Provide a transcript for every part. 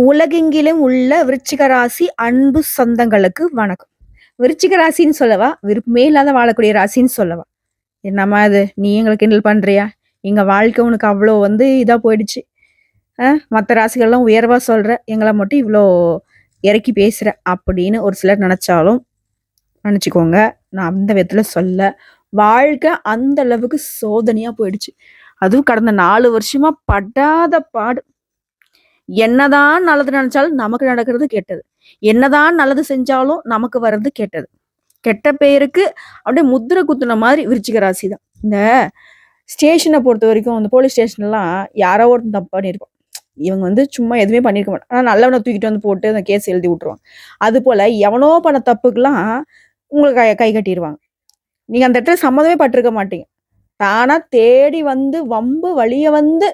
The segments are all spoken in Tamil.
உலகெங்கிலும் உள்ள விருச்சிக ராசி அன்பு சொந்தங்களுக்கு வணக்கம். விருச்சிக ராசின்னு சொல்லவா? விருப்பமே இல்லாத வாழக்கூடிய ராசின்னு சொல்லவா? என்னம்மா அது நீ எங்களை கிண்டல் பண்றியா? எங்க வாழ்க்கை உனக்கு அவ்வளோ வந்து இதா போயிடுச்சு. மற்ற ராசிகள்லாம் உயர்வா சொல்ற எங்களை மட்டும் இவ்வளோ இறக்கி பேசுற அப்படின்னு ஒரு சிலர் நினைச்சாலும் நினச்சிக்கோங்க. நான் அந்த விதத்துல சொல்ல வாழ்க்கை அந்த அளவுக்கு சோதனையா போயிடுச்சு. அதுவும் கடந்த நாலு வருஷமா படாத பாடு. என்னதான் நல்லது நினைச்சாலும் நமக்கு நடக்கிறது கெட்டது. என்னதான் நல்லது செஞ்சாலும் நமக்கு வர்றது கெட்டது. கெட்ட பெயருக்கு அப்படியே முத்திரை குத்துன மாதிரி விருச்சிக ராசி தான் இந்த ஸ்டேஷனை பொறுத்த வரைக்கும் அந்த போலீஸ் ஸ்டேஷன்லாம் யாரோ ஒருத்தன் தப்பு பண்ணியிருப்பான். இவங்க வந்து சும்மா எதுவுமே பண்ணியிருக்க மாட்டாங்க ஆனால் நல்லவனை தூக்கிட்டு வந்து போட்டு அந்த கேஸ் எழுதி விட்டுருவாங்க. அது போல் எவனோ பண்ண தப்புக்கெல்லாம் உங்களுக்கு கை கை கட்டிடுவாங்க நீங்கள் அந்த இடத்துல சம்மதமே பட்டிருக்க மாட்டீங்க. தானாக தேடி வந்து வம்பு வழிய வந்து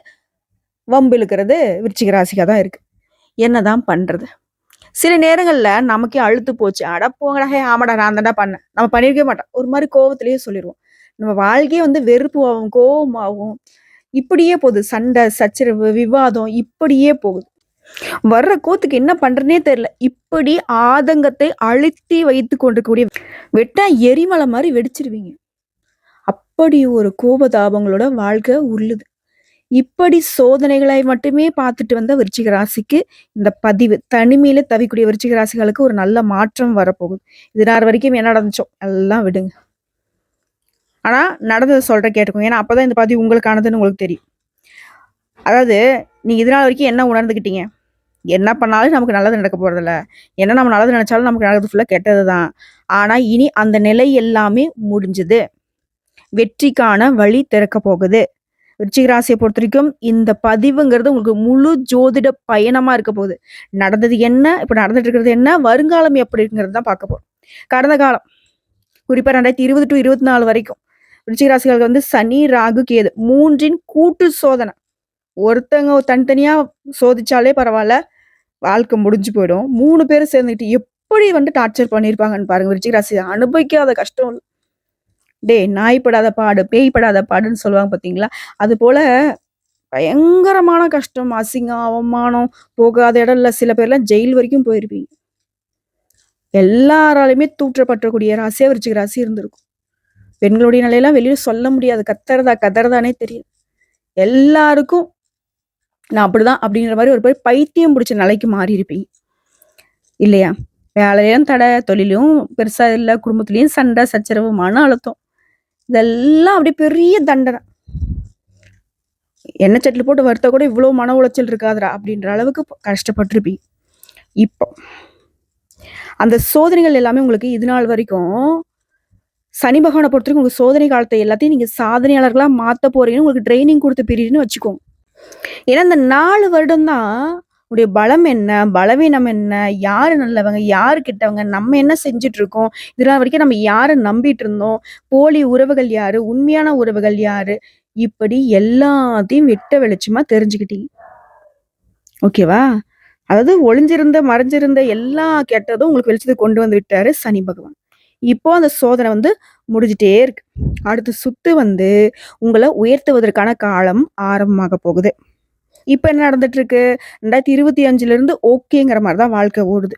வம்பு இழுக்கிறது விருச்சிக ராசிக்காக தான் இருக்கு. என்னதான் பண்ணுறது சில நேரங்களில் நமக்கே அழுத்து போச்சு. அட போங்கடா ஹே ஆமாடா நான் தான்டா பண்ணேன். நம்ம பண்ணிருக்கவே மாட்டோம். ஒரு மாதிரி கோவத்திலேயே சொல்லிடுவோம் நம்ம வாழ்க்கையே வந்து வெறுப்பு ஆகும் கோபமாகும் இப்படியே போகுது. சண்டை சச்சரவு விவாதம் இப்படியே போகுது. வர்ற கோத்துக்கு என்ன பண்றதுனே தெரியல. இப்படி ஆதங்கத்தை அழுத்தி வைத்து கொண்டிருக்கக்கூடிய வெட்டா எரிமலை மாதிரி வெடிச்சிருவீங்க. அப்படி ஒரு கோபதாபங்களோட வாழ்க்கை உள்ளுது. இப்படி சோதனைகளை மட்டுமே பார்த்துட்டு வந்த விருச்சிக ராசிக்கு இந்த பதிவு தனிமையில தவிக்கூடிய விருச்சிக ராசிகளுக்கு ஒரு நல்ல மாற்றம் வரப்போகுது. இது நாள் வரைக்கும் என்ன நடந்துச்சோம் எல்லாம் விடுங்க. ஆனா நடந்ததை சொல்ற கேட்டுக்கோங்க. ஏன்னா அப்பதான் இந்த பதிவு உங்களுக்கானதுன்னு உங்களுக்கு தெரியும். அதாவது நீங்க இதனால் வரைக்கும் என்ன உணர்ந்துக்கிட்டீங்க என்ன பண்ணாலும் நமக்கு நல்லது நடக்க போகிறதில்ல என்ன நம்ம நல்லது நினைச்சாலும் நமக்கு நல்லது ஃபுல்லா கெட்டது தான் ஆனா இனி அந்த நிலை எல்லாமே முடிஞ்சது. வெற்றிக்கான வழி திறக்க போகுது. விருச்சிக ராசியை பொறுத்த வரைக்கும் இந்த பதிவுங்கிறது உங்களுக்கு முழு ஜோதிட பயணமா இருக்க போகுது. நடந்தது என்ன? இப்ப நடந்துட்டு இருக்கிறது என்ன? வருங்காலம் எப்படிங்கிறது தான் பார்க்க போறோம். கடந்த காலம் குறிப்பா ரெண்டாயிரத்தி இருபது டு இருபத்தி நாலு வரைக்கும் விருச்சிக ராசிகளுக்கு வந்து சனி ராகு கேது மூன்றின் கூட்டு சோதனை. ஒருத்தங்க தனித்தனியா சோதிச்சாலே பரவாயில்ல வாழ்க்கை முடிஞ்சு போயிடும். மூணு பேரும் சேர்ந்துக்கிட்டு எப்படி வந்து டார்ச்சர் பண்ணியிருப்பாங்கன்னு பாருங்க விருச்சிக ராசி அனுபவிக்காத கஷ்டம் டே டேய் நாய் படாத பாடு பேய் படாத பாடுன்னு சொல்லுவாங்க பார்த்தீங்களா அது போல் பயங்கரமான கஷ்டம் அசிங்கம் அவமானம் போகாத இடம் இல்லை சில பேர்லாம் ஜெயில் வரைக்கும் போயிருப்பீங்க. எல்லாராலையுமே தூற்றப்பட்டக்கூடிய ராசியாக விருச்சிக ராசி இருந்திருக்கும். பெண்களுடைய நிலையெல்லாம் வெளியில சொல்ல முடியாது. கத்துறதா கதறதானே தெரியும். எல்லாருக்கும் நான் அப்படிதான் அப்படிங்கிற மாதிரி ஒரு பேர் பைத்தியம் பிடிச்ச நிலைக்கு மாறி இருப்பீங்க இல்லையா? வேலையிலும் தடை தொழிலும் பெருசாக இல்லை குடும்பத்துலேயும் சண்டை சச்சரவு மன அழுத்தம். இதெல்லாம் அப்படியே பெரிய தண்டனை. எண்ணெய் சட்டில் போட்டு வறுத்த கூட இவ்வளவு மன உளைச்சல் இருக்காதுடா அப்படின்ற அளவுக்கு கஷ்டப்பட்டிருப்பீங்க. இப்போ அந்த சோதனைகள் எல்லாமே உங்களுக்கு இது நாள் வரைக்கும் சனி பகவானை பொறுத்த வரைக்கும் உங்களுக்கு சோதனை காலத்தை எல்லாத்தையும் நீங்க சாதனையாளர்களா மாற்ற போறீங்கன்னு உங்களுக்கு ட்ரைனிங் கொடுத்த பீரியட்னு வச்சுக்கோங்க. ஏன்னா இந்த நாலு வருடம் தான் உடைய பலம் என்ன பலவீனம் என்ன யார் நல்லவங்க யார் கிட்டவங்க நம்ம என்ன செஞ்சுட்டு இருக்கோம் இதெல்லாம் வரைக்கும் நம்ம யாரை நம்பிட்டு இருந்தோம் போலி உறவுகள் யாரு உண்மையான உறவுகள் யாரு இப்படி எல்லாத்தையும் வெட்ட வெளிச்சமா தெரிஞ்சுக்கிட்டீங்க. ஓகேவா? அதாவது ஒளிஞ்சிருந்த மறைஞ்சிருந்த எல்லா கெட்டதும் உங்களுக்கு வெளிச்சத்தை கொண்டு வந்து விட்டாரு சனி பகவான். இப்போ அந்த சோதனை வந்து முடிஞ்சிட்டே இருக்கு. அடுத்த சுத்து வந்து உங்களை உயர்த்துவதற்கான காலம் ஆரம்பமாக போகுது. இப்போ என்ன நடந்துட்டு இருக்கு ரெண்டாயிரத்தி இருபத்தி அஞ்சுல இருந்து ஓகேங்கிற மாதிரி தான் வாழ்க்கை ஓடுது.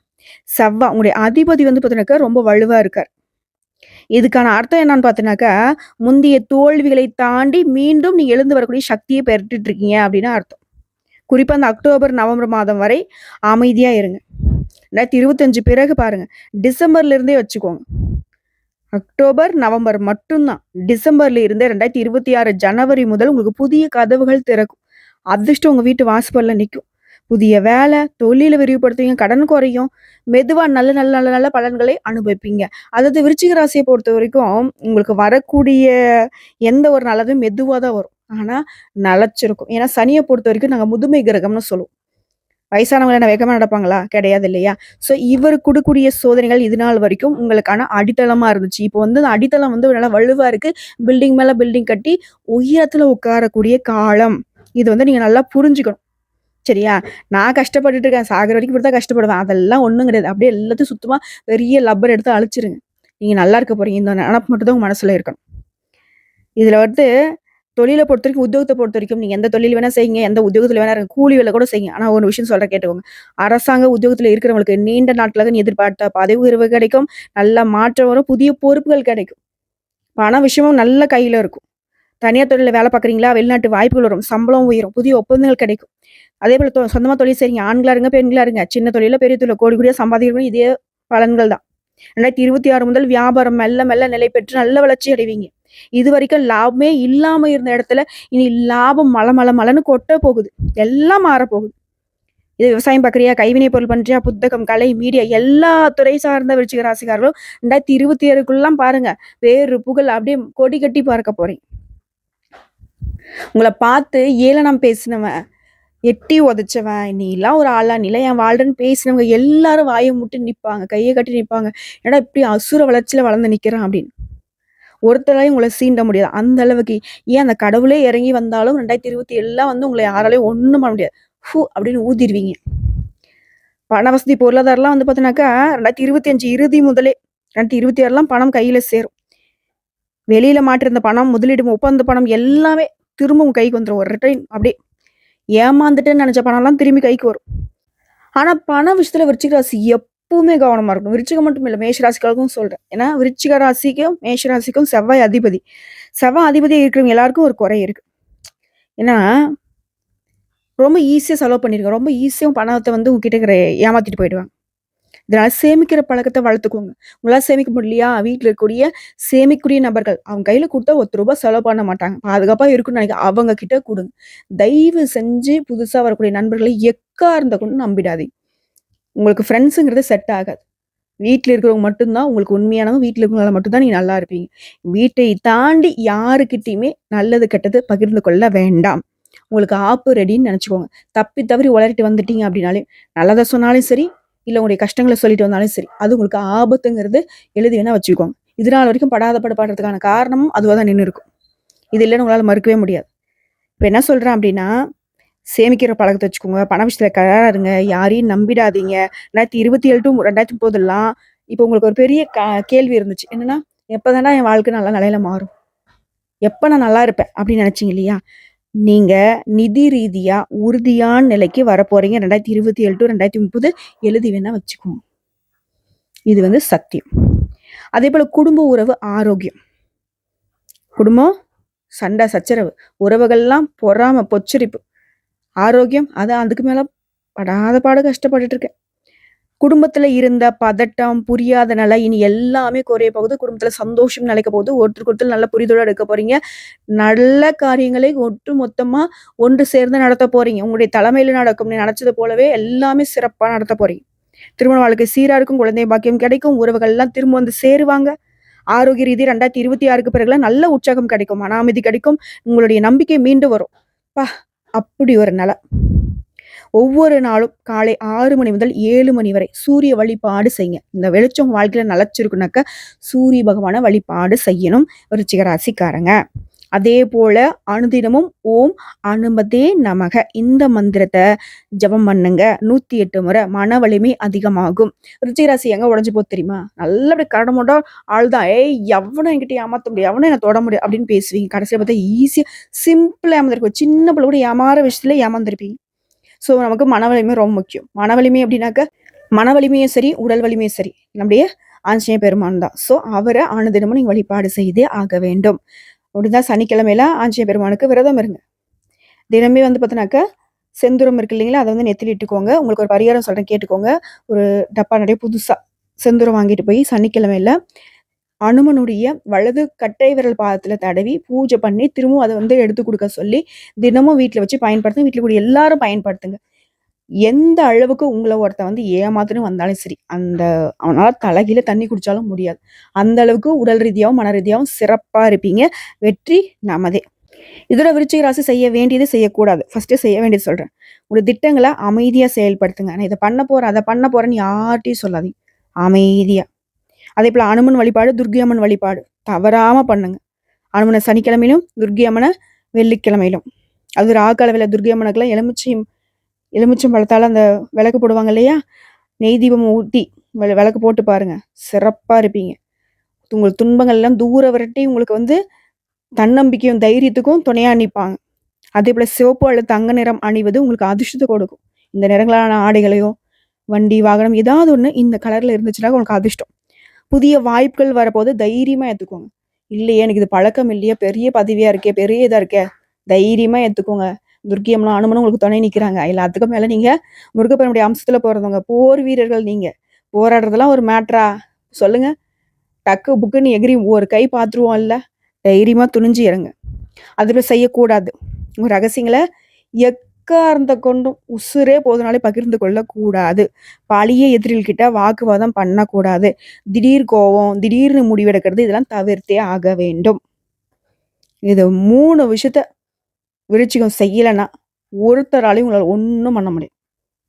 செவ்வா உங்களுடைய அதிபதி வந்து பார்த்தீங்கன்னாக்கா ரொம்ப வலுவா இருக்கார். இதுக்கான அர்த்தம் என்னன்னு பார்த்தீங்கன்னாக்கா முந்தைய தோல்விகளை தாண்டி மீண்டும் நீ எழுந்து வரக்கூடிய சக்தியை பெற்றுட்டு இருக்கீங்க அப்படின்னு அர்த்தம். குறிப்பாக அந்த அக்டோபர் நவம்பர் மாதம் வரை அமைதியாக இருங்க. ரெண்டாயிரத்தி இருபத்தஞ்சு பிறகு பாருங்க. டிசம்பர்லேருந்தே வச்சுக்கோங்க. அக்டோபர் நவம்பர் மட்டும்தான். டிசம்பர்ல இருந்தே ரெண்டாயிரத்தி இருபத்தி ஆறு ஜனவரி முதல் உங்களுக்கு புதிய கதவுகள் திறக்கும். அதிர்ஷ்டம் உங்கள் வீட்டு வாசப்பல்ல நிற்கும் புதிய வேலை தொழிலை விரிவுபடுத்துவீங்க கடன் குறையும். மெதுவாக நல்ல நல்ல நல்ல நல்ல பலன்களை அனுபவிப்பீங்க. அதாவது விருச்சிக ராசியை பொறுத்த வரைக்கும் உங்களுக்கு வரக்கூடிய எந்த ஒரு நல்லதும் மெதுவாக தான் வரும். ஆனால் நலச்சிருக்கும் ஏன்னா சனியை பொறுத்த வரைக்கும் நாங்கள் முதுமை கிரகம்னு சொல்லுவோம். வயசானவங்க என்ன வேகமாக நடப்பாங்களா? கிடையாது இல்லையா? ஸோ இவர் கொடுக்கக்கூடிய சோதனைகள் இது நாள் வரைக்கும் உங்களுக்கான அடித்தளமாக இருந்துச்சு. இப்போ வந்து அந்த அடித்தளம் வந்து நல்லா வலுவாக இருக்குது பில்டிங் மேலே பில்டிங் கட்டி உயரத்தில் உட்காரக்கூடிய காலம். இது வந்து நீங்கள் நல்லா புரிஞ்சுக்கணும் சரியா நான் கஷ்டப்பட்டுட்டு இருக்கேன் சாகிற வரைக்கும் இப்படி தான் கஷ்டப்படுவேன் அதெல்லாம் ஒன்றும் கிடையாது அப்படியே எல்லாத்தையும் சுத்தமாக பெரிய லப்பர் எடுத்து அழிச்சிருங்க நீங்கள் நல்லா இருக்க போறீங்க இந்த நினப்பு மட்டும் தான் உங்கள் மனசில் இருக்கணும் இதில் வந்து வரைக்கும் உத்தியோத்த பொறுத்த வரைக்கும் நீங்கள் எந்த தொழில் வேணால் செய்யுங்க, எந்த உத்தியோகத்தில் வேணா இருங்க. கூலி வேலை கூட செய்யுங்க. ஆனால் ஒரு விஷயம் சொல்கிற கேட்டுக்கோங்க. அரசாங்க உத்தியோகத்தில் இருக்கிறவங்களுக்கு நீண்ட நாட்களாக நீ எதிர்பார்த்த பதவி உயர்வு கிடைக்கும். நல்ல மாற்றம் வரும். புதிய பொறுப்புகள் கிடைக்கும். பண விஷயமும் நல்ல கையில் இருக்கும். தனியார் தொழிலில் வேலை பார்க்குறீங்களா? வெளிநாட்டு வாய்ப்புகள் வரும். சம்பளம் உயரும். புதிய ஒப்பந்தங்கள் கிடைக்கும். அதேபோல தொ சொந்தமா தொழில் செய்றீங்க. ஆண்களாக இருங்க, பெண்களாக இருங்க. சின்ன தொழிலில் பெரிய தொழில் கோடி கோடியா சம்பாதிக்கிறவங்க இதே பலன்கள் தான். 2026 முதல் வியாபாரம் மெல்ல மெல்ல நிலை பெற்று நல்ல வளர்ச்சி அடைவீங்க. இது வரைக்கும் லாபமே இல்லாம இருந்த இடத்துல, இனி லாபம் மல மல மலன்னு கொட்ட போகுது. எல்லாம் மாறப்போகுது. இது விவசாயம் பார்க்குறியா? கைவினை பொருள் பண்றியா? புத்தகம், கலை, மீடியா எல்லா துறை சார்ந்த விருச்சிக ராசிக்காரர்களும் 2027க்குள்ளலாம் பாருங்க, வேறு புகழ் அப்படியே கொடி கட்டி பார்க்க போறீங்க. உங்களை பார்த்து ஏளனம் பேசினவன், எட்டி உதைச்சவன், "நீலாம் ஒரு ஆளா? நீலாம் என் வாழ்றன்னு" பேசினவங்க எல்லாரும் வாயை முட்டு நிப்பாங்க. கையை கட்டி நிப்பாங்க. ஏன்னா இப்படி அசுர வளர்ச்சியில வளர்ந்து நிக்கிறான்" அப்படின்னு. ஒருத்தராலயும் உங்களை சீண்ட முடியாது. அந்த அளவுக்கு ஏன் அந்த கடவுளே இறங்கி வந்தாலும் 2027லாம் வந்து உங்களை யாராலையும் ஒண்ணும் பண்ண முடியாது. ஃபு அப்படின்னு ஊதிருவீங்க. பண வசதி, பொருளாதாரம்லாம் வந்து பார்த்தீங்கன்னாக்கா, 2025 இறுதி முதலே 2026லாம் பணம் கையில சேரும். வெளியில மாட்டிருந்த பணம், முதலீடு, ஒப்பந்த பணம் எல்லாமே திரும்ப கைக்கு வந்துடும் ஒரு ரிட்டர்ன் அப்படியே ஏமாந்துட்டேன்னு நினச்ச பணம்லாம் திரும்பி கைக்கு வரும். ஆனால் பண விஷயத்தில் விருச்சிக ராசி எப்பவுமே கவனமாக இருக்கும் விருச்சிகம் மட்டும் இல்லை மேஷ சொல்கிறேன் ஏன்னா விருச்சிக ராசிக்கும், மேஷ ராசிக்கும் செவ்வாய் அதிபதி. செவ்வாய் அதிபதியாக இருக்கிறவங்க எல்லாருக்கும் ஒரு குறை இருக்குது ஏன்னா ரொம்ப ஈஸியாக செலவு பண்ணியிருக்கேன் ரொம்ப ஈஸியாக பணத்தை வந்து உங்ககிட்ட ஏமாற்றிட்டு போயிடுவாங்க. இதனால் சேமிக்கிற பழக்கத்தை வளர்த்துக்கோங்க. உங்களால் சேமிக்க முடியலையா? வீட்டில் இருக்கக்கூடிய சேமிக்கக்கூடிய நபர்கள், அவங்க கையில் கொடுத்தா ஒத்து ரூபாய் செலவு பண்ண மாட்டாங்க. பாதுகாப்பாக இருக்குன்னு நினைக்க அவங்க கிட்ட கொடுங்க தயவு செஞ்சு புதுசாக வரக்கூடிய நண்பர்களை எக்காரணத்த கொண்டும் நம்பிடாதீங்க. உங்களுக்கு ஃப்ரெண்ட்ஸுங்கிறது செட் ஆகாது. வீட்டில் இருக்கிறவங்க மட்டும் தான் உங்களுக்கு உண்மையானவங்க. வீட்டில் இருக்கிறவங்களால மட்டும்தான் நீ நல்லா இருப்பீங்க. வீட்டை தாண்டி யாருக்கிட்டையுமே நல்லது, கெட்டது பகிர்ந்து கொள்ள வேண்டாம். உங்களுக்கு ஆப்பு ரெடின்னு நினச்சிக்கோங்க தப்பி தவறி உளறிட்டு வந்துட்டீங்க அப்படின்னாலே, நல்லதை சொன்னாலும் சரி, இல்லை உங்களுடைய கஷ்டங்களை சொல்லிட்டு வந்தாலும் சரி, அது உங்களுக்கு ஆபத்துங்கிறது எழுதி வேணா வச்சுக்கோங்க. இது நாள் வரைக்கும் படாத படுபடுறதுக்கான காரணமும் அதுவாக தான் நின்று இருக்கும். இது இல்லைன்னு உங்களால் மறுக்கவே முடியாது. இப்போ என்ன சொல்கிறேன் அப்படின்னா, சேமிக்கிற பழக்கத்தை வச்சுக்கோங்க. பண விஷயத்தில் கராரா இருங்க. யாரையும் நம்பிடாதீங்க. 2027 டூ 2030லாம் இப்ப உங்களுக்கு ஒரு பெரிய க கேள்வி இருந்துச்சு. என்னன்னா, தானே என் வாழ்க்கை நல்லா நிலையில மாறும்? எப்போ நான் நல்லா இருப்பேன்? அப்படின்னு நினச்சிங்க இல்லையா? நீங்க நிதி ரீதியா உறுதியான நிலைக்கு வரப்போறீங்க. 2027 டூ 2030 எழுதி வேணா வச்சுக்குவோம் இது வந்து சத்தியம். அதே போல் குடும்ப உறவு ஆரோக்கியம். குடும்பம் சண்டை, சச்சரவு. உறவுகள்லாம் பொறாம, பொச்சரிப்பு. ஆரோக்கியம் அதான் அதுக்கு மேல படாத பாடு கஷ்டப்பட்டுட்டு இருக்கேன். குடும்பத்துல இருந்த பதட்டம், புரியாத நிலை இனி எல்லாமே குறைய போகுது. குடும்பத்துல சந்தோஷம் நிலைக்க போகுது. ஒருத்தருக்கு ஒருத்தர் நல்ல புரிதலோட எடுக்க போறீங்க. நல்ல காரியங்களை ஒட்டு மொத்தமா ஒன்று சேர்ந்து நடத்த போறீங்க. உங்களுடைய தலைமையில நடக்கும். நீ நெனச்சது போலவே எல்லாமே சிறப்பா நடத்த போறீங்க. திருமண வாழ்க்கை சீரா இருக்கும். குழந்தை பாக்கியம் கிடைக்கும். உறவுகள்லாம் திரும்ப வந்து சேருவாங்க. ஆரோக்கிய ரீதி ரெண்டாயிரத்தி இருபத்தி ஆறுக்கு பிறகுலாம் நல்ல உற்சாகம் கிடைக்கும். மன அமைதி கிடைக்கும். உங்களுடைய நம்பிக்கை மீண்டு வரும். அப்பா! அப்படி ஒரு நிலை. ஒவ்வொரு நாளும் காலை ஆறு மணி முதல் ஏழு மணி வரை சூரிய வழிபாடு செய்யுங்க. இந்த வெளிச்சம் வாழ்க்கையில் நலச்சிருக்குனாக்க சூரிய பகவான வழிபாடு செய்யணும் விருச்சிக ராசிக்காரங்க. அதேபோல அனுதினமும் ஓம் அனுமதே நமக இந்த மந்திரத்தை ஜெபம் பண்ணுங்க. 108 முறை. மன வலிமை அதிகமாகும். ருச்சிகராசி எங்க உடஞ்சு போகுது தெரியுமா? நல்ல அப்படியே கரடுமுரடா ஆள் தான். "ஏய் எவனும் என்கிட்ட ஏமாத்த முடியாது. எவனும் என்ன தொட முடியும் அப்படின்னு பேசுவீங்க. கடைசியில் பார்த்தா ஈஸியா சிம்பிளா ஏமாந்துருக்கும். சின்ன பிள்ளை கூட ஏமாற விஷயத்துல ஏமாந்துருப்பீங்க. ஸோ நமக்கு மன வலிமை ரொம்ப முக்கியம். மன வலிமை அப்படின்னாக்க, மன வலிமையும் சரி, உடல் வலிமையும் சரி, நம்முடைய ஆஞ்சநேய பெருமான் தான். ஸோ அவரை ஆனதினமும் நீங்கள் வழிபாடு செய்தே ஆக வேண்டும். முடிஞ்சா சனிக்கிழமையில ஆஞ்சநேய பெருமானுக்கு விரதம் இருங்க. தினமே வந்து பார்த்தீங்கன்னாக்கா, செந்தூரம் இருக்கு இல்லைங்களா? அதை வந்து நெத்தில இட்டுக்கோங்க. உங்களுக்கு ஒரு பரிகாரம் சொல்றேன் கேட்டுக்கோங்க. ஒரு டப்பா நிறைய புதுசா செந்தூரம் வாங்கிட்டு போய் சனிக்கிழமையில அனுமனுடைய வலது கட்டை விரல் பாதத்தில் தடவி பூஜை பண்ணி, திரும்பவும் அதை வந்து எடுத்து கொடுக்க சொல்லி, தினமும் வீட்டில் வச்சு பயன்படுத்துங்க. வீட்டில் கூடிய எல்லாரும் பயன்படுத்துங்க. எந்த அளவுக்கு உங்களை ஒருத்தன் வந்து ஏமாத்தணும்னு வந்தாலும் சரி, அந்த அவனால் தலைகீழ தண்ணி குடித்தாலும் முடியாது. அந்த அளவுக்கு உடல் ரீதியாகவும் மன ரீதியாகவும் சிறப்பாக இருப்பீங்க. வெற்றி நமதே. இதோட விருச்சிக ராசி செய்ய வேண்டியது, செய்யக்கூடாது. ஃபர்ஸ்ட்டு செய்ய வேண்டியது சொல்கிறேன் உங்க திட்டங்களை அமைதியாக செயல்படுத்துங்க. நான் இதை பண்ண போகிறேன் அதை பண்ண போகிறேன்னு யார்ட்டயும் சொல்லாதீங்க. அதே போல் அனுமன் வழிபாடு, துர்கி அம்மன் வழிபாடு தவறாமல் பண்ணுங்க. அனுமனை சனிக்கிழமையிலும், துர்கி அம்மனை வெள்ளிக்கிழமையிலும். அது ராகு துர்கி அம்மனுக்கெல்லாம் எலுமிச்சம் எலுமிச்சம் பழத்தால் அந்த விளக்கு போடுவாங்க இல்லையா? நெய் தீபம் ஊற்றி விளக்கு போட்டு பாருங்க. சிறப்பாக இருப்பீங்க. உங்கள் துன்பங்கள் எல்லாம் தூர விரட்டி உங்களுக்கு வந்து தன்னம்பிக்கையும் தைரியத்துக்கும் துணையாக நிற்பாங்க அதே போல் சிவப்பு அல்லது தங்க நிறம் அணிவது உங்களுக்கு அதிர்ஷ்டத்தை கொடுக்கும் இந்த நிறங்களான ஆடைகளையோ வண்டி வாகனம் ஏதாவது ஒன்று இந்த கலரில் இருந்துச்சுன்னா உங்களுக்கு அதிர்ஷ்டம் புதிய வாய்ப்புகள் வரப்போது தைரியமாக ஏற்றுக்கோங்க இல்லையே எனக்கு இது பழக்கம் இல்லையே பெரிய பதவியாக இருக்கே பெரிய இதாக இருக்கே தைரியமாக ஏத்துக்கோங்க. துர்க்கியம்லாம் அனுமனும் உங்களுக்கு துணை நிற்கிறாங்க எல்லாத்துக்கும் மேலே நீங்கள் முருகப்பெருமுடைய அம்சத்தில் போகிறவங்க போர் வீரர்கள் நீங்கள் போராடுறதெல்லாம் ஒரு மேட்ரா சொல்லுங்கள் டக்கு புக்குன்னு எகிரி ஒரு கை பார்த்துருவோம் இல்லை? தைரியமாக துணிஞ்சு இறங்க. அதுல செய்யக்கூடாது. உங்கள் ரகசியங்களை எக்கார்ந்த கொண்டும் உசுரே போதுனாலே பகிர்ந்து கொள்ளக்கூடாது. பழிய எதிரில்கிட்ட வாக்குவாதம் பண்ணக்கூடாது. திடீர் கோவம் திடீர்னு முடிவெடுக்கிறது இதெல்லாம் தவிர்த்தே ஆக வேண்டும். இது மூணு விஷயத்த விருச்சிகம் செய்யலைன்னா ஒருத்தராலையும் உங்களால் ஒன்றும் பண்ண முடியும்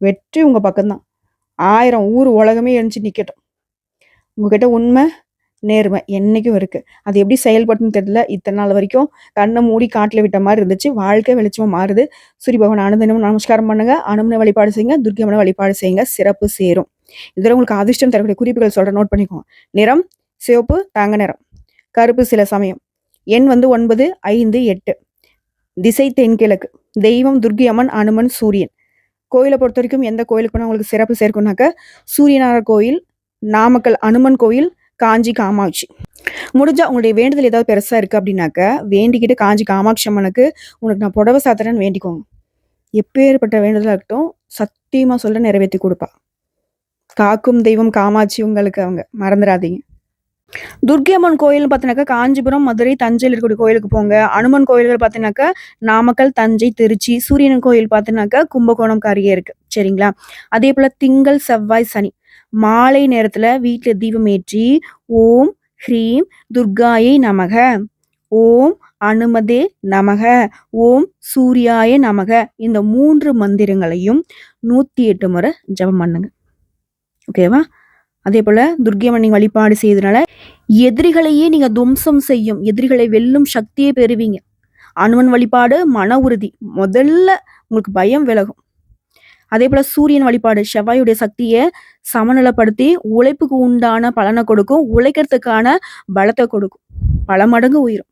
வெற்றி உங்கள் பக்கம்தான். ஆயிரம் ஊர் உலகமே எழுந்துச்சு நிற்கட்டும் உங்ககிட்ட உண்மை நேர்மை என்றைக்கும் இருக்குது அது எப்படி செயல்படுன்னு தெரியல. இத்தனை நாள் வரைக்கும் கண்ணை மூடி காட்டில் விட்ட மாதிரி இருந்துச்சு. வாழ்க்கை வெளிச்சமாக மாறுது. சூரிய பகவான் அனுதினமும் நமஸ்காரம் பண்ணுங்க. அனுமனை வழிபாடு செய்யுங்க. துர்க்கியம்மனை வழிபாடு செய்யுங்க. சிறப்பு சேரும். இதில் உங்களுக்கு அதிர்ஷ்டம் தரக்கூடிய குறிப்புகள் சொல்கிற நோட் பண்ணிக்கோங்க. நிறம் சிவப்பு தங்க நிறம். கருப்பு சில சமயம். எண் வந்து ஒன்பது ஐந்து எட்டு. திசை தென்கிழக்கு தெய்வம் துர்க்கி அம்மன் அனுமன் சூரியன். கோயிலை பொறுத்த வரைக்கும் எந்த கோயிலுக்கு போனால் உங்களுக்கு சிறப்பு சேர்க்கும்னாக்க சூரியனார் கோயில் நாமக்கல் அனுமன் கோயில் காஞ்சி காமாட்சி. முடிஞ்சா உங்களுடைய வேண்டுதல் ஏதாவது பெருசா இருக்கு அப்படின்னாக்க வேண்டிக்கிட்டு காஞ்சி காமாட்சி அம்மனுக்கு உனக்கு நான் புடவை சாத்துறேன்னு வேண்டிக்கோங்க. எப்பேற்பட்ட வேண்டுதலாக இருக்கட்டும் சத்தியமா சொல்ல நிறைவேற்றி கொடுப்பா. காக்கும் தெய்வம் காமாட்சி உங்களுக்கு அவங்க மறந்துடாதீங்க துர்கி அம்மன் கோயில்னு பார்த்தீங்கன்னாக்கா காஞ்சிபுரம் மதுரை தஞ்சையில் இருக்கக்கூடிய கோயிலுக்கு போங்க. அனுமன் கோயில்கள் பார்த்தீங்கன்னாக்கா நாமக்கல் தஞ்சை திருச்சி சூரியன் கோயில் பார்த்தீங்கன்னாக்கா கும்பகோணம் கரையே இருக்கு. சரிங்களா? அதே போல திங்கள் செவ்வாய் சனி. மாலை நேரத்தில் வீட்டில் தீபம் ஏற்றி ஓம் ஹ்ரீம் துர்காயை நமக. ஓம் அனுமதே நமக. ஓம் சூர்யாய நமக. இந்த மூன்று மந்திரங்களையும் நூற்றி எட்டு முறை ஜெபம் பண்ணுங்க. ஓகேவா அதே போல் துர்க்கியம்மன் வழிபாடு செய்ததுனால எதிரிகளையே நீங்கள் துவம்சம் செய்யும். எதிரிகளை வெல்லும் சக்தியை பெறுவீங்க. அனுமன் வழிபாடு மன உறுதி. முதல்ல உங்களுக்கு பயம் விலகும். அதே போல சூரியன் வழிபாடு செவ்வாயுடைய சக்தியை சமநிலைப்படுத்தி உழைப்புக்கு உண்டான பலனை கொடுக்கும் உழைக்கிறதுக்கான பலத்தை கொடுக்கும். பல மடங்கு உயிரும்.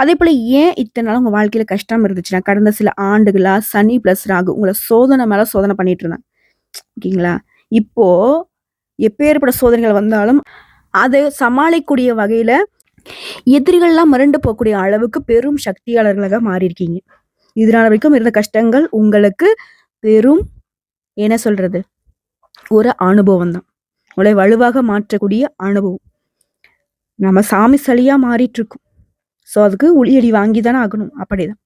அதே போல ஏன் இத்தனை நாள் உங்க வாழ்க்கையில கஷ்டம் இருந்துச்சுன்னா கடந்த சில ஆண்டுகளா சனி பிளஸ் ராகு உங்களை சோதனை மேல சோதனை பண்ணிட்டு இருந்தாங்க. ஓகேங்களா? இப்போ எப்பேற்பட்ட சோதனைகள் வந்தாலும் அதை சமாளிக்கக்கூடிய வகையில எதிரிகள்லாம் மிரண்டு போகக்கூடிய அளவுக்கு பெரும் சக்தியாளர்களாக மாறியிருக்கீங்க. இதனால வரைக்கும் இருந்த கஷ்டங்கள் உங்களுக்கு பெரும் என்ன சொல்றது? ஒரு அனுபவம் தான் உங்களை வலுவாக மாற்றக்கூடிய அனுபவம். நம்ம சாமி சளியா மாறிட்டு இருக்கோம் ஸோ அதுக்கு உளியடி வாங்கி தானே ஆகணும். அப்படிதான்.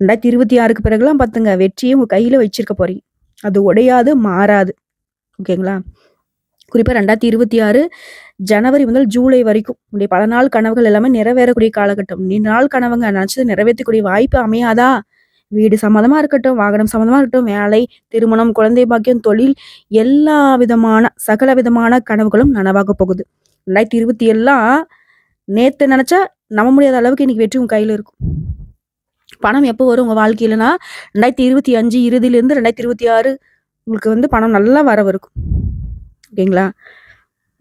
ரெண்டாயிரத்தி இருபத்தி ஆறுக்கு பிறகுலாம் பார்த்துங்க வெற்றியை உங்க கையில வச்சிருக்க போறீங்க. அது உடையாது மாறாது. ஓகேங்களா? குறிப்பாக ரெண்டாயிரத்தி இருபத்தி ஆறு ஜனவரி முதல் ஜூலை வரைக்கும் உடைய பல நாள் கனவுகள் எல்லாமே நிறைவேறக்கூடிய காலகட்டம். நீண்ட நாள் கனவுங்க. நினச்சது நிறைவேற்றக்கூடிய வாய்ப்பு அமையாதா? வீடு சம்மந்தமா இருக்கட்டும் வாகனம் சம்மந்தமா இருக்கட்டும் வேலை திருமணம் குழந்தை பாக்கியம் தொழில் எல்லா விதமான சகல விதமான கனவுகளும் நனவாக போகுது. ரெண்டாயிரத்தி இருபத்தி எல்லாம் நேத்து நினைச்சா நம்ப முடியாத அளவுக்கு இன்னைக்கு வெற்றி உங்க இருக்கும். பணம் எப்போ வரும் உங்க வாழ்க்கையிலனா? ரெண்டாயிரத்தி இருபத்தி அஞ்சு இறுதியிலேருந்து ரெண்டாயிரத்தி இருபத்தி ஆறு உங்களுக்கு வந்து பணம் நல்லா வரவு இருக்கும். ஓகேங்களா?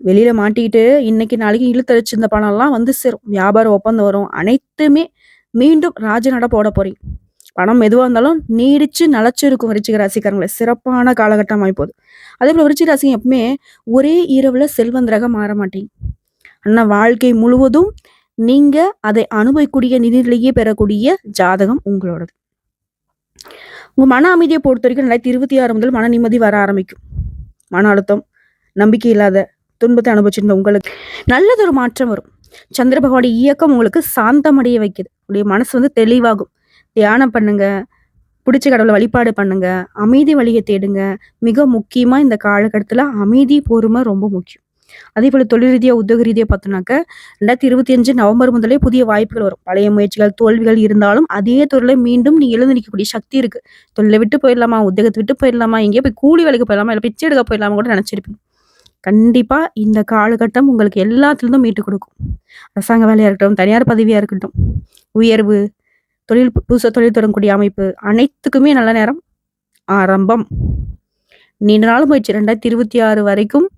வெளியில மாட்டிக்கிட்டு இன்னைக்கு நாளைக்கு இழுத்தடிச்சிருந்த பணம்லாம் வந்து சேரும். வியாபார ஒப்பந்தம் வரும். அனைத்துமே மீண்டும் ராஜநட போட போறீங்க. பணம் எதுவாக இருந்தாலும் நீடிச்சு நிலச்சு இருக்கும் விருச்சிக ராசிக்காரங்களை சிறப்பான காலகட்டம் ஆகிப்போகுது அதே போல் விருச்சிக ராசி எப்பவுமே ஒரே இரவுல செல்வந்தராக மாற மாட்டீங்க ஆனால் வாழ்க்கை முழுவதும் நீங்க அதை அனுபவிக்கூடிய நிதியிலேயே பெறக்கூடிய ஜாதகம் உங்களோடது. உங்க மன அமைதியை பொறுத்த வரைக்கும் ரெண்டாயிரத்தி இருபத்தி ஆறு முதல் மன நிம்மதி வர ஆரம்பிக்கும். மன அழுத்தம் நம்பிக்கை இல்லாத துன்பத்தை அனுபவிச்சிருந்த உங்களுக்கு நல்லதொரு மாற்றம் வரும். சந்திர பகவானுடைய இயக்கம் உங்களுக்கு சாந்தமடைய வைக்குது. உடைய மனசு வந்து தெளிவாகும். தியானம் பண்ணுங்க. பிடிச்ச கடவுளை வழிபாடு பண்ணுங்க. அமைதி வழியை தேடுங்க. மிக முக்கியமா இந்த காலகட்டத்தில் அமைதி பொறுமை ரொம்ப முக்கியம். அதே போல தொழில் ரீதியா உத்தியோக ரீதியா பார்த்தோம்னாக்க ரெண்டாயிரத்தி இருபத்தி அஞ்சு நவம்பர் முதலே புதிய வாய்ப்புகள் வரும். பழைய முயற்சிகள் தோல்விகள் இருந்தாலும் அதே தொழிலை மீண்டும் நீ எழுந்து நிற்கக்கூடிய சக்தி இருக்கு. தொழிலை விட்டு போயிடலாமா? உத்தியோகத்தை விட்டு போயிடலாமா? எங்கேயோ போய் கூலி வேலைக்கு போயிடலாமா? இல்லை பிச்சை எடுக்க போயிடலாமா கூட நினைச்சிருப்பீங்க. கண்டிப்பா இந்த காலகட்டம் உங்களுக்கு எல்லாத்துலேருந்தும் மீட்டு கொடுக்கும். அரசாங்க வேலையா இருக்கட்டும் தனியார் பதவியா இருக்கட்டும் உயர்வு தொழில் புதுசாக தொழில் தொடங்கக்கூடிய அமைப்பு அனைத்துக்குமே நல்ல நேரம். ஆரம்பம். நீண்ட நாள் போயிடுச்சு ரெண்டாயிரத்தி இருபத்தி ஆறு வரைக்கும்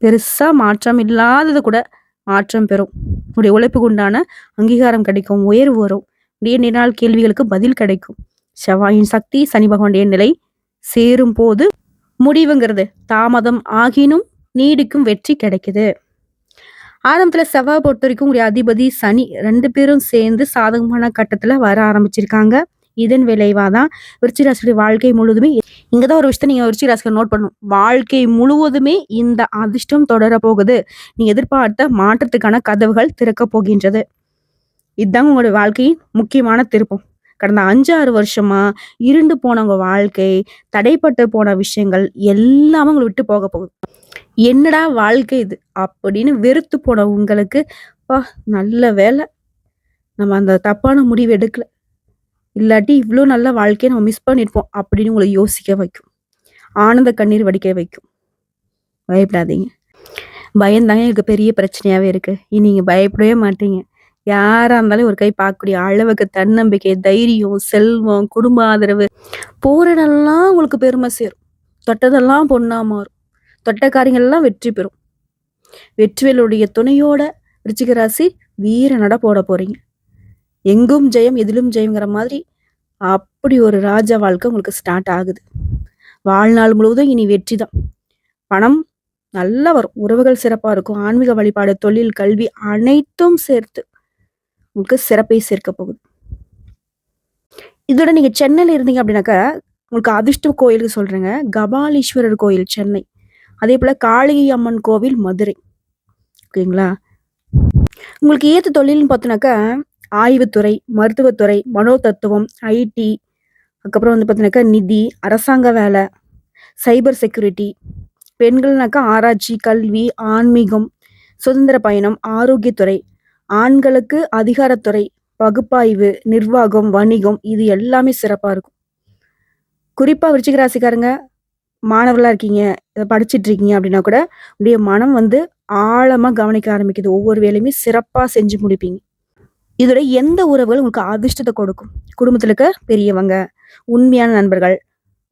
பெருசாக மாற்றம் இல்லாதது கூட மாற்றம் பெறும். உடைய உழைப்புக்கு உண்டான அங்கீகாரம் கிடைக்கும். உயர்வு வரும். நீண்ட நாள் கேள்விகளுக்கு பதில் கிடைக்கும். செவ்வாயின் சக்தி சனி பகவானுடைய நிலை சேரும் போது முடிவுங்கிறது தாமதம் ஆகினும் நீடிக்கும் வெற்றி கிடைக்குது. ஆரம்பத்துல செவ்வாய் பொறுத்த வரைக்கும் உங்களுடைய அதிபதி சனி ரெண்டு பேரும் சேர்ந்து சாதகமான கட்டத்துல வர ஆரம்பிச்சிருக்காங்க. இதன் விளைவாதான் விருச்சிராசியுடைய வாழ்க்கை முழுவதுமே இங்கதான் ஒரு விஷயத்த நீங்க விருச்சிராசிக்கு நோட் பண்ணும் வாழ்க்கை முழுவதுமே இந்த அதிர்ஷ்டம் தொடர போகுது. நீ எதிர்பார்த்த மாற்றத்துக்கான கதவுகள் திறக்க போகின்றது. இதுதாங்க உங்களுடைய வாழ்க்கையின் முக்கியமான திருப்பம். கடந்த அஞ்சாறு வருஷமா இருண்டு போனவங்க வாழ்க்கை தடைப்பட்டு போன விஷயங்கள் எல்லாமே உங்களை விட்டு போக போகுது. என்னடா வாழ்க்கை இது? அப்படின்னு வெறுத்து போன உங்களுக்கு பா நல்ல வேலை. நம்ம அந்த தப்பான முடிவு எடுக்கல. இல்லாட்டி இவ்வளோ நல்ல வாழ்க்கையை நம்ம மிஸ் பண்ணியிருப்போம் அப்படின்னு உங்களை யோசிக்க வைக்கும். ஆனந்த கண்ணீர் வடிக்க வைக்கும். பயப்படாதீங்க. பயந்தாங்க எனக்கு பெரிய பிரச்சனையாவே இருக்கு. இனி நீங்கள் பயப்படவே மாட்டீங்க. யாராக இருந்தாலும் ஒரு கை பார்க்கக்கூடிய அளவுக்கு தன்னம்பிக்கை தைரியம் செல்வம் குடும்ப ஆதரவு போகிறதெல்லாம் உங்களுக்கு பெருமை சேரும். தொட்டதெல்லாம் பொண்ணா மாறும். தொட்ட காரியங்கள்லாம் வெற்றி பெறும். வெற்றிவேலுடைய துணையோட ரிச்சிகராசி வீர நட போட போறீங்க. எங்கும் ஜெயம் எதிலும் ஜெயங்கிற மாதிரி அப்படி ஒரு ராஜா வாழ்க்கை உங்களுக்கு ஸ்டார்ட் ஆகுது. வாழ்நாள் முழுவதும் இனி வெற்றி தான். பணம் நல்லா வரும். உறவுகள் சிறப்பாக இருக்கும். ஆன்மீக வழிபாடு தொழில் கல்வி அனைத்தும் சேர்த்து உங்களுக்கு சிறப்பை சேர்க்க போகுது. இதோட நீங்கள் சென்னையில் இருந்தீங்க அப்படின்னாக்கா உங்களுக்கு அதிர்ஷ்ட கோயிலுக்கு சொல்கிறேங்க கபாலீஸ்வரர் கோயில் சென்னை. அதே போல் காளிகை அம்மன் கோவில் மதுரை. ஓகேங்களா? உங்களுக்கு ஏத்த தொழில்னு பார்த்தோன்னாக்கா ஆய்வுத்துறை மருத்துவத்துறை மனோ தத்துவம் ஐடி அதுக்கப்புறம் வந்து பார்த்தீங்கன்னாக்கா நிதி அரசாங்க வேலை சைபர் செக்யூரிட்டி பெண்கள்னாக்கா ஆராய்ச்சி கல்வி ஆன்மீகம் சுதந்திர பயணம் ஆரோக்கியத்துறை ஆண்களுக்கு அதிகாரத்துறை பகுப்பாய்வு நிர்வாகம் வணிகம் இது எல்லாமே சிறப்பாக இருக்கும். குறிப்பாக விருச்சிக ராசிக்காரங்க மாணவர்களாக இருக்கீங்க இதை படிச்சுட்டு இருக்கீங்க அப்படின்னா கூட உடைய மனம் வந்து ஆழமாக கவனிக்க ஆரம்பிக்குது. ஒவ்வொரு வேலையுமே சிறப்பாக செஞ்சு முடிப்பீங்க. இதோட எந்த உறவுகள் உங்களுக்கு அதிர்ஷ்டத்தை கொடுக்கும்? குடும்பத்தில் இருக்க பெரியவங்க உண்மையான நண்பர்கள்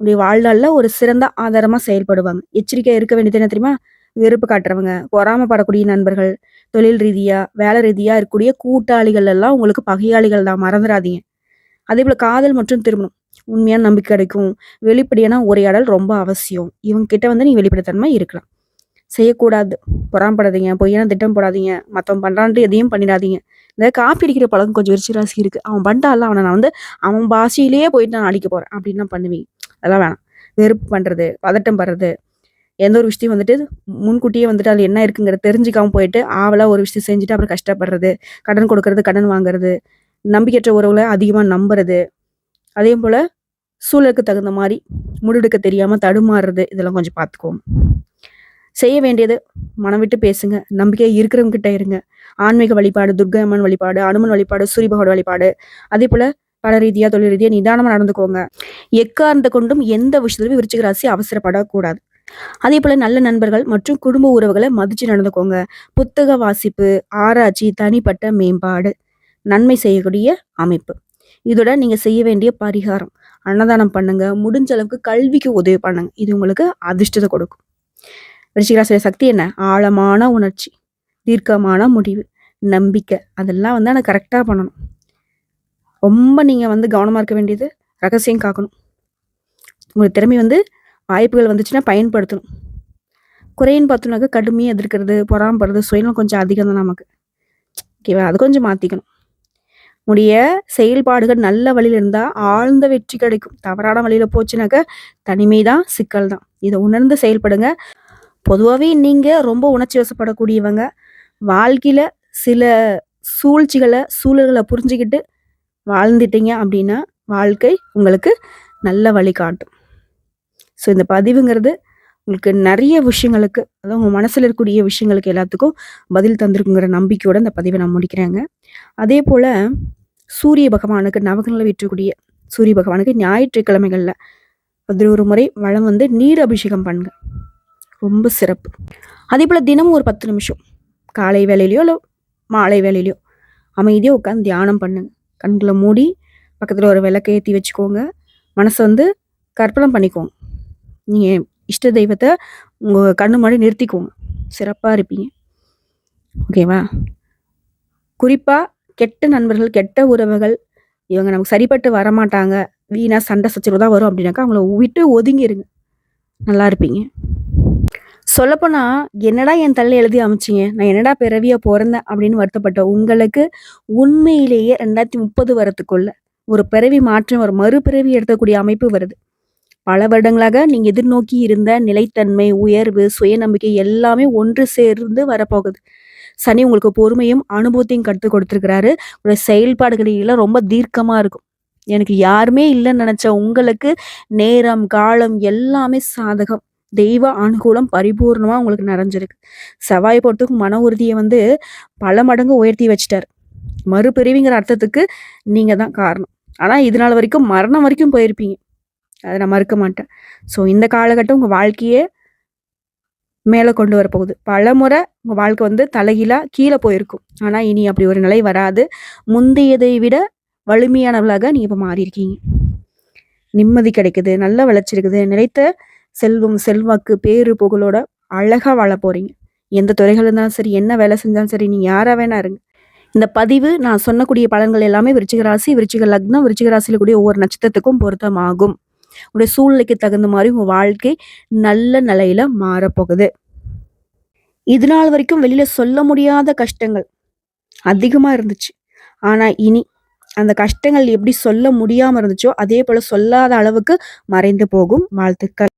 உடைய வாழ்நாளில் ஒரு சிறந்த ஆதாரமாக செயல்படுவாங்க. எச்சரிக்கையாக இருக்க வேண்டியது என்ன தெரியுமா? வெறுப்பு காட்டுறவங்க பொறாமப்படக்கூடிய நண்பர்கள் தொழில் ரீதியாக வேலை ரீதியாக இருக்கக்கூடிய கூட்டாளிகள் எல்லாம் உங்களுக்கு பகையாளிகள் தான். மறந்துடாதீங்க அதே போல் காதல் மற்றும் திருமணம். உண்மையான நம்பிக்கை கிடைக்கும். வெளிப்படையான உரையாடல் ரொம்ப அவசியம். இவங்க கிட்ட வந்து நீ வெளிப்படைத்தன்மை இருக்கலாம். செய்யக்கூடாது. பொறாமப்படாதீங்க. பொய்யான திட்டம் போடாதீங்க. மற்றவன் பண்ணுறான்ட்டு எதையும் பண்ணிடாதீங்க. இந்த காப்பி அடிக்கிற பழக்கம் கொஞ்சம் விரிச்சு ராசி இருக்கு. அவன் பண்ணிட்டால அவனை நான் வந்து அவன் பாஷையிலேயே போயிட்டு நான் அடிக்க போறேன். அப்படின்னு பண்ணுவேன் அதெல்லாம் வேணாம். வெறுப்பு பண்றது பதட்டம் படுறது எந்த ஒரு விஷயத்தையும் வந்துட்டு முன்கூட்டியே வந்துட்டு அது என்ன இருக்குங்கிறத தெரிஞ்சுக்காம போயிட்டு ஆவலா ஒரு விஷயம் செஞ்சுட்டு அப்புறம் கஷ்டப்படுறது கடன் கொடுக்கறது கடன் வாங்குறது நம்பிக்கையற்ற உறவுகளை அதிகமாக நம்புறது. அதே போல் சூழலுக்கு தகுந்த மாதிரி முடிவெடுக்க தெரியாமல் தடுமாறுறது இதெல்லாம் கொஞ்சம் பார்த்துக்கோங்க செய்ய வேண்டியது மனம் விட்டு பேசுங்க. நம்பிக்கை இருக்கிறவங்க கிட்ட இருங்க. ஆன்மீக வழிபாடு துர்கை அம்மன் வழிபாடு அனுமன் வழிபாடு சூரியபகவான் வழிபாடு அதே போல பல ரீதியாக தொழில் ரீதியாக நிதானமாக நடந்துக்கோங்க. எக்காரணத்தை கொண்டும் எந்த விஷயத்திலுமே விருச்சிக ராசி அவசரப்படக்கூடாது. அதே போல நல்ல நண்பர்கள் மற்றும் குடும்ப உறவுகளை மதிச்சு நடந்துக்கோங்க. புத்தக வாசிப்பு ஆராய்ச்சி தனிப்பட்ட மேம்பாடு நன்மை செய்யக்கூடிய அமைப்பு. இதோட நீங்கள் செய்ய வேண்டிய பரிகாரம். அன்னதானம் பண்ணுங்க. முடிஞ்ச அளவுக்கு கல்விக்கு உதவி பண்ணுங்க. இது உங்களுக்கு அதிர்ஷ்டத்தை கொடுக்கும். விருச்சிகராசியோட சக்தி என்ன? ஆழமான உணர்ச்சி தீர்க்கமான முடிவு நம்பிக்கை. அதெல்லாம் வந்து ஆனால் கரெக்டாக பண்ணணும். ரொம்ப நீங்கள் வந்து கவனமாக இருக்க வேண்டியது ரகசியம் காக்கணும். உங்கள் திறமை வந்து வாய்ப்புகள் வந்துச்சுன்னா பயன்படுத்தணும். குறைன்னு பார்த்தோம்னாக்கா கடுமையாக எதிர்க்கிறது பொறாமப்படுறது சுயநலம் கொஞ்சம் அதிகம் தான் நமக்கு. ஓகேவா அது கொஞ்சம் மாற்றிக்கணும் உடைய செயல்பாடுகள் நல்ல வழியில் இருந்தால் ஆழ்ந்த வெற்றி கிடைக்கும். தவறான வழியில் போச்சுனாக்க தனிமை தான் சிக்கல் தான் இதை உணர்ந்து செயல்படுங்க. பொதுவாகவே நீங்கள் ரொம்ப உணர்ச்சி வசப்படக்கூடியவங்க. வாழ்க்கையில் சில சூழ்ச்சிகளை சூழல்களை புரிஞ்சுக்கிட்டு வாழ்ந்துட்டீங்க அப்படின்னா வாழ்க்கை உங்களுக்கு நல்ல வழி காட்டும். ஸோ இந்த பதிவுங்கிறது உங்களுக்கு நிறைய விஷயங்களுக்கு அதாவது உங்கள் மனசில் இருக்கக்கூடிய விஷயங்களுக்கு எல்லாத்துக்கும் பதில் தந்திருக்குங்கிற நம்பிக்கையோட இந்த பதிவை நான் முடிக்கிறேங்க. அதே போல் சூரிய பகவானுக்கு நவகங்களை விற்றக்கூடிய சூரிய பகவானுக்கு ஞாயிற்றுக்கிழமைகளில் பதினோரு முறை வளம் வந்து நீர் அபிஷேகம் பண்ணுங்க. ரொம்ப சிறப்பு. அதே போல் தினமும் ஒரு பத்து நிமிஷம் காலை வேலையிலையோ இல்லை மாலை வேலையிலையோ அமைதியாக உட்காந்து தியானம் பண்ணுங்க. கண்களை மூடி பக்கத்தில் ஒரு விளக்கை ஏற்றி வச்சுக்கோங்க. மனசை வந்து கற்பனை பண்ணிக்கோங்க. நீங்கள் இஷ்ட தெய்வத்தை உங்கள் கண்ணு முன்னாடி நிறுத்திக்கோங்க சிறப்பாக இருப்பீங்க. ஓகேவா குறிப்பாக கெட்ட நண்பர்கள் கெட்ட உறவுகள் இவங்க நமக்கு சரிப்பட்டு வரமாட்டாங்க. வீணாக சண்டை சச்சரவு தான் வரும் அப்படின்னாக்கா அவங்கள விட்டு ஒதுங்கிருங்க. நல்லா இருப்பீங்க. சொல்லப்போனால் என்னடா என் தள்ள எழுதி அமைச்சிங்க? நான் என்னடா பிறவியாக பிறந்தேன் அப்படின்னு வருத்தப்பட்ட உங்களுக்கு உண்மையிலேயே ரெண்டாயிரத்தி முப்பது வரத்துக்குள்ள ஒரு பிறவி மாற்றம் ஒரு மறுபிறவி எடுக்கக்கூடிய அமைப்பு வருது. பல வருடங்களாக நீங்கள் எதிர்நோக்கி இருந்த நிலைத்தன்மை உயர்வு சுயநம்பிக்கை எல்லாமே ஒன்று சேர்ந்து வரப்போகுது. சனி உங்களுக்கு பொறுமையும் அனுபவத்தையும் கற்றுக் கொடுத்துருக்கிறாரு. உங்களுடைய செயல்பாடுகளெல்லாம் ரொம்ப தீர்க்கமாக இருக்கும். எனக்கு யாருமே இல்லைன்னு நினச்ச உங்களுக்கு நேரம் காலம் எல்லாமே சாதகம். தெய்வ அனுகூலம் பரிபூர்ணமாக உங்களுக்கு நிறைஞ்சிருக்கு. செவ்வாய் பொறுத்துக்கு மன உறுதியை வந்து பல மடங்கு உயர்த்தி வச்சிட்டார். மறுபிரிவிங்கிற அர்த்தத்துக்கு நீங்கள் தான் காரணம் ஆனால் இதனால் வரைக்கும் மரணம் வரைக்கும் போயிருப்பீங்க. அதை நான் மறுக்க மாட்டேன். ஸோ இந்த காலகட்டம் உங்கள் வாழ்க்கையே மேலே கொண்டு வரப்போகுது பல முறை உங்கள் வாழ்க்கை வந்து தலைகீழாக கீழே போயிருக்கும். ஆனால் இனி அப்படி ஒரு நிலை வராது. முந்தையதை விட வலிமையானவளாக நீங்கள் இப்போ மாறியிருக்கீங்க. நிம்மதி கிடைக்குது நல்ல வளர்ச்சி இருக்குது. நிலைத்த செல்வம் செல்வாக்கு பேரு புகழோட அழகாக வாழ போகிறீங்க எந்த துறைகள் இருந்தாலும் சரி என்ன வேலை செஞ்சாலும் சரி நீங்கள் யாராக வேணா இருங்க. இந்த பதிவு நான் சொன்னக்கூடிய பலன்கள் எல்லாமே விருச்சிக ராசி விருச்சிக லக்னம் விருச்சிக ராசியில் கூடிய ஒவ்வொரு நட்சத்திரத்துக்கும் பொருத்தமாகும். உங்களுடைய சூழ்நிலைக்கு தகுந்த மாதிரி உங்கள் வாழ்க்கை நல்ல நிலையில மாறப்போகுது. இது நாள் வரைக்கும் வெளியில சொல்ல முடியாத கஷ்டங்கள் அதிகமாக இருந்துச்சு. ஆனால் இனி அந்த கஷ்டங்கள் எப்படி சொல்ல முடியாமல் இருந்துச்சோ அதே போல் சொல்லாத அளவுக்கு மறைந்து போகும் வாழ்த்துக்கள்.